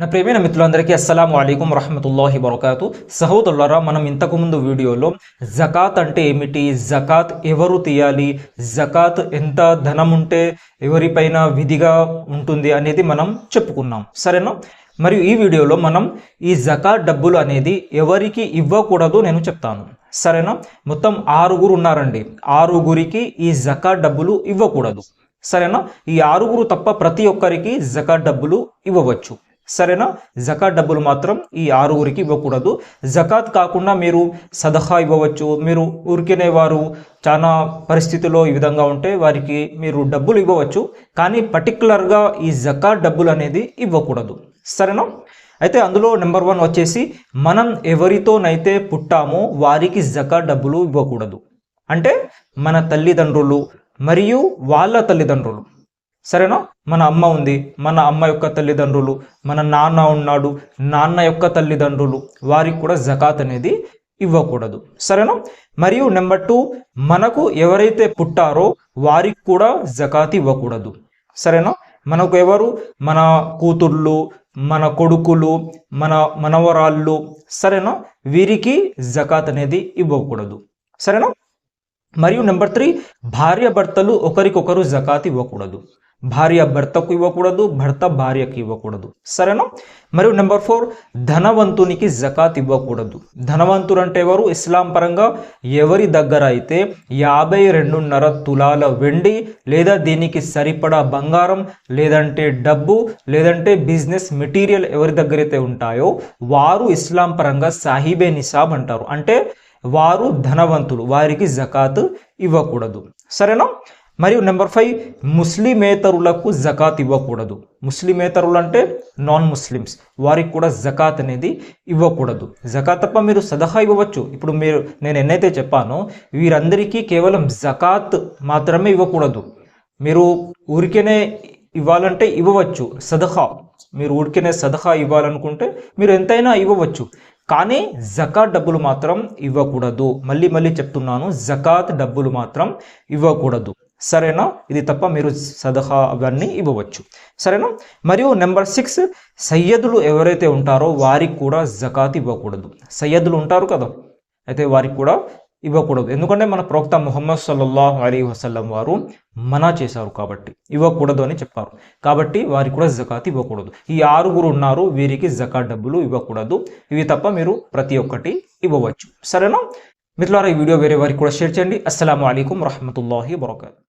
నా ప్రేమైన మిత్రులందరికీ అస్సలం అయికం రహమతుల్లాహి వరకాతు సహోదరులరా మనం ఇంతకుముందు వీడియోలో జకాత్ అంటే ఏమిటి? జకాత్ ఎవరు తీయాలి? జకాత్ ఎంత ధనం ఉంటే ఎవరిపైన విధిగా ఉంటుంది అనేది మనం చెప్పుకున్నాం. సరేనా? మరియు ఈ వీడియోలో మనం ఈ జకాత్ డబ్బులు అనేది ఎవరికి ఇవ్వకూడదు నేను చెప్తాను. సరేనా? మొత్తం ఆరుగురు ఉన్నారండి. ఆరుగురికి ఈ జకాత్ డబ్బులు ఇవ్వకూడదు. సరేనా? ఈ ఆరుగురు తప్ప ప్రతి ఒక్కరికి జకాత్ డబ్బులు ఇవ్వవచ్చు. సరేనా? జకాత్ డబ్బులు మాత్రం ఈ ఆరుగురికి ఇవ్వకూడదు. జకాత్ కాకుండా మీరు సదహా ఇవ్వవచ్చు. మీరు ఊరికేనే వారు చాలా పరిస్థితిలో ఈ విధంగా ఉంటే వారికి మీరు డబ్బులు ఇవ్వవచ్చు. కానీ పర్టికులర్గా ఈ జకాత్ డబ్బులు అనేది ఇవ్వకూడదు. సరేనా? అయితే అందులో నెంబర్ వన్ వచ్చేసి మనం ఎవరితోనైతే పుట్టామో వారికి జకాత్ డబ్బులు ఇవ్వకూడదు. అంటే మన తల్లిదండ్రులు మరియు వాళ్ళ తల్లిదండ్రులు. సరేనా? మన అమ్మ ఉంది మన అమ్మ యొక్క తల్లిదండ్రులు మన నాన్న ఉన్నాడు నాన్న యొక్క తల్లిదండ్రులు వారికి కూడా జకాత్ అనేది ఇవ్వకూడదు. సరేనా? మరియు నెంబర్ టూ మనకు ఎవరైతే పుట్టారో వారికి కూడా జకాత్ ఇవ్వకూడదు. సరేనా? మనకు ఎవరు? మన కూతుర్లు మన కొడుకులు మన మనవరాళ్ళు సరేనా? వీరికి జకాత్ అనేది ఇవ్వకూడదు. సరేనా? మరియు నెంబర్ త్రీ భార్య భర్తలు ఒకరికొకరు జకాత్ ఇవ్వకూడదు. భార్య భర్తకు ఇవ్వకూడదు భర్త భార్యకు ఇవ్వకూడదు. సరేనా? మరియు నెంబర్ ఫోర్ ధనవంతునికి జకాత్ ఇవ్వకూడదు. ధనవంతుడు అంటే ఎవరు? ఇస్లాం పరంగా ఎవరి దగ్గర అయితే యాభై రెండున్నర తులాల వెండి లేదా దీనికి సరిపడా బంగారం లేదంటే డబ్బు లేదంటే బిజినెస్ మెటీరియల్ ఎవరి దగ్గర అయితే ఉంటాయో వారు ఇస్లాం పరంగా సాహిబే నిసాబ్ అంటారు. అంటే వారు ధనవంతులు వారికి జకాత్ ఇవ్వకూడదు. సరేనా? మరియు నెంబర్ ఫైవ్ ముస్లిమేతరులకు జకాత్ ఇవ్వకూడదు. ముస్లిమేతరులు అంటే నాన్ ముస్లిమ్స్ వారికి కూడా జకాత్ అనేది ఇవ్వకూడదు. జకాత్ తప్ప మీరు సదహా ఇవ్వవచ్చు. ఇప్పుడు మీరు నేను ఎన్నైతే చెప్పానో వీరందరికీ కేవలం జకాత్ మాత్రమే ఇవ్వకూడదు. మీరు ఊరికేనే ఇవ్వాలంటే ఇవ్వవచ్చు. సదహా. మీరు ఊరికేనే సదహా ఇవ్వాలనుకుంటే మీరు ఎంతైనా ఇవ్వవచ్చు. కానీ జకాత్ డబ్బులు మాత్రం ఇవ్వకూడదు. మళ్ళీ మళ్ళీ చెప్తున్నాను జకాత్ డబ్బులు మాత్రం ఇవ్వకూడదు. సరేనా? ఇది తప్ప మీరు సదహా అవన్నీ ఇవ్వవచ్చు. సరేనా? మరియు నెంబర్ సిక్స్ సయ్యదులు ఎవరైతే ఉంటారో వారికి కూడా జకాత్ ఇవ్వకూడదు. సయ్యదులు ఉంటారు కదా? అయితే వారికి కూడా ఇవ్వకూడదు. ఎందుకంటే మన ప్రవక్త ముహమ్మద్ సల్లల్లాహు అలీ వసల్లం వారు మనా చేశారు కాబట్టి. ఇవ్వకూడదు అని చెప్పారు. కాబట్టి వారికి కూడా జకాత్ ఇవ్వకూడదు. ఈ ఆరుగురు ఉన్నారు వీరికి జకాత్ డబ్బులు ఇవ్వకూడదు. ఇవి తప్ప మీరు ప్రతి ఒక్కటి ఇవ్వవచ్చు. సరేనా? మిత్రులారా ఈ వీడియో వేరే వారికి కూడా షేర్ చేయండి. అస్సలం అయికం వరహమూల వరకాతు